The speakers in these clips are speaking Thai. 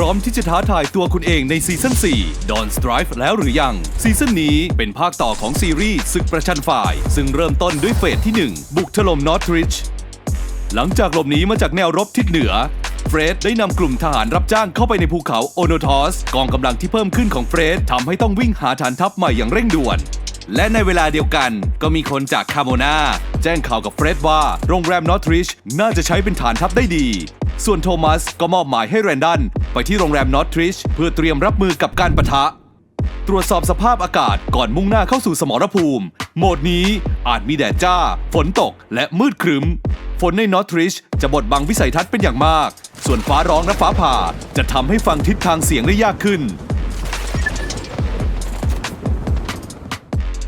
พร้อมที่จะท้าทายตัวคุณเองในซีซั่น4 Dawn Strife แล้วหรือยัง ซีซั่นนี้เป็นภาคต่อของซีรีส์ศึกประชันฝ่าย ซึ่งเริ่มต้นด้วยเฟสที่ 1 บุกถล่มนอร์ทริชหลังจากหลบหนีมาจากแนวรบทิศเหนือเฟรดได้นำกลุ่มทหารรับจ้างเข้าไปในภูเขาโอโนทอสกองกำลังที่เพิ่มขึ้นของเฟรดทำให้ต้องวิ่งหาฐานทัพใหม่อย่างเร่งด่วน และในเวลาเดียวกันก็มีคนจากคาโมนาแจ้งข่าวกับเฟรดว่าโรงแรมนอร์ทริชน่าจะใช้เป็นฐานทัพได้ดี ส่วนโทมัสก็มอบหมายให้แรนดัน ไปที่โรงแรมนอร์ทริชเพื่อเตรียมรับมือกับการปะทะ ตรวจสอบสภาพอากาศก่อนมุ่งหน้าเข้าสู่สมรภูมิ โหมดนี้อาจมีแดดจ้า ฝนตกและมืดครึ้ม ฝนในนอร์ทริชจะบดบังวิสัยทัศน์เป็นอย่างมาก ส่วนฟ้าร้องและฟ้าผ่าจะทำให้ฟังทิศทางเสียงได้ยากขึ้น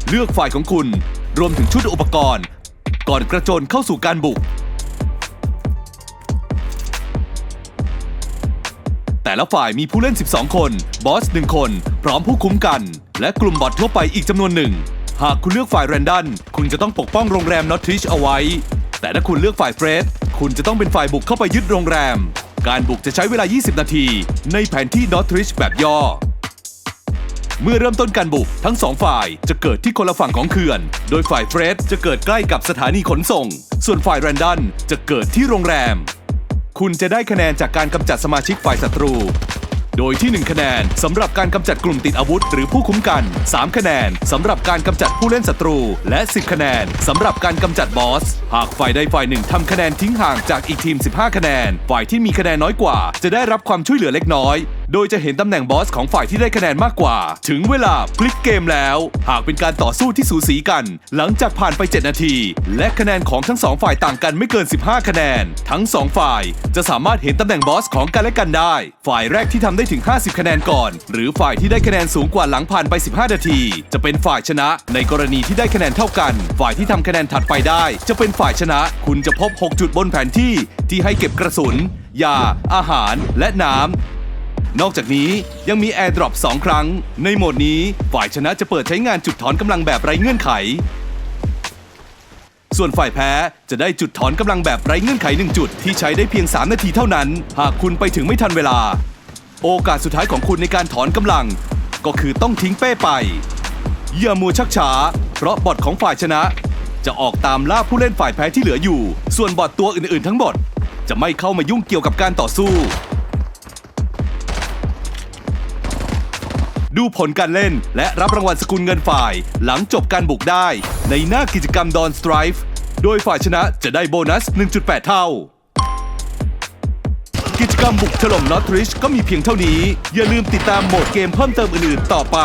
เลือกฝ่ายของคุณ รวมถึงชุดอุปกรณ์ ก่อนกระโจนเข้าสู่การบุก แต่ละฝ่ายมีผู้เล่น 12 คน บอส 1 คน พร้อมผู้คุ้มกัน และกลุ่มบอททั่วไปอีกจำนวนหนึ่ง หากคุณเลือกฝ่ายแรนดัน คุณจะต้องปกป้องโรงแรมนอตทริชเอาไว้ แต่ถ้าคุณเลือกฝ่ายเฟรดคุณจะต้องเป็นฝ่ายบุกเข้าไปยึดโรงแรม การบุกจะใช้เวลา 20 นาที ในแผนที่นอตทริชแบบย่อ เมื่อเริ่มต้นการบุกทั้งสองฝ่ายจะเกิดที่คนละฝั่งของเขื่อน โดยฝ่ายเฟรดจะเกิดใกล้กับสถานีขนส่ง ส่วนฝ่ายแรนดันจะเกิดที่โรงแรม คุณจะได้คะแนนจากการกำจัดสมาชิกฝ่ายศัตรู โดยที่ 1 คะแนนสำหรับการกำจัดกลุ่มติดอาวุธ หรือผู้คุ้มกัน 3 คะแนนสำหรับการกำจัดผู้เล่นศัตรู และ 10 คะแนนสำหรับการกำจัดบอส หากฝ่ายใดฝ่ายหนึ่งทำคะแนนทิ้งห่างจากอีกทีม 15 คะแนน ฝ่ายที่มีคะแนนน้อยกว่า จะได้รับความช่วยเหลือเล็กน้อย โดยจะเห็นตำแหน่งบอสของฝ่ายที่ได้คะแนนมากกว่า ถึงเวลาพลิกเกมแล้ว หากเป็นการต่อสู้ที่สูสีกัน หลังจากผ่านไป 7 นาที และคะแนนของทั้งสองฝ่ายต่างกันไม่เกิน 15 คะแนน ทั้งสองฝ่ายจะสามารถเห็นตำแหน่งบอสของกันและกันได้ ฝ่ายแรกที่ทำได้ถึง 50 คะแนนก่อน หรือฝ่ายที่ได้คะแนนสูงกว่าหลังผ่านไป 15 นาที จะเป็นฝ่ายชนะ ในกรณีที่ได้คะแนนเท่ากัน ฝ่ายที่ทำคะแนนถัดไปได้ จะเป็นฝ่ายชนะ คุณจะพบ 6 จุดบนแผนที่ที่ให้เก็บกระสุนยา อาหาร และน้ำ นอกจากนี้ยังมี Air Drop 2 ครั้ง ในโหมดนี้ฝ่ายชนะจะเปิดใช้งานจุดถอนกำลังแบบไร้เงื่อนไข ส่วนฝ่ายแพ้จะได้จุดถอนกำลังแบบไร้เงื่อนไข 1 จุดที่ใช้ได้เพียง 3 นาทีเท่านั้น หากคุณไปถึงไม่ทันเวลา โอกาสสุดท้ายของคุณในการถอนกำลัง ก็คือต้องทิ้งเป้ไปอย่ามัวชักช้า เพราะบอทของฝ่ายชนะ จะออกตามล่าผู้เล่นฝ่ายแพ้ที่เหลืออยู่ ส่วนบอทตัวอื่นๆ ทั้งหมดจะไม่เข้ามายุ่งเกี่ยวกับการต่อสู้ ดูผลการเล่น และรับรางวัลสกุลเงินฝ่าย หลังจบการบุกได้ ในหน้ากิจกรรมดอนสไตรฟโดยฝ่ายชนะจะได้โบนัส 1.8 เท่า กิจกรรมบุกถล่มนอตริชก็มีเพียงเท่านี้ อย่าลืมติดตามโหมดเกมเพิ่มเติมอื่นๆต่อไป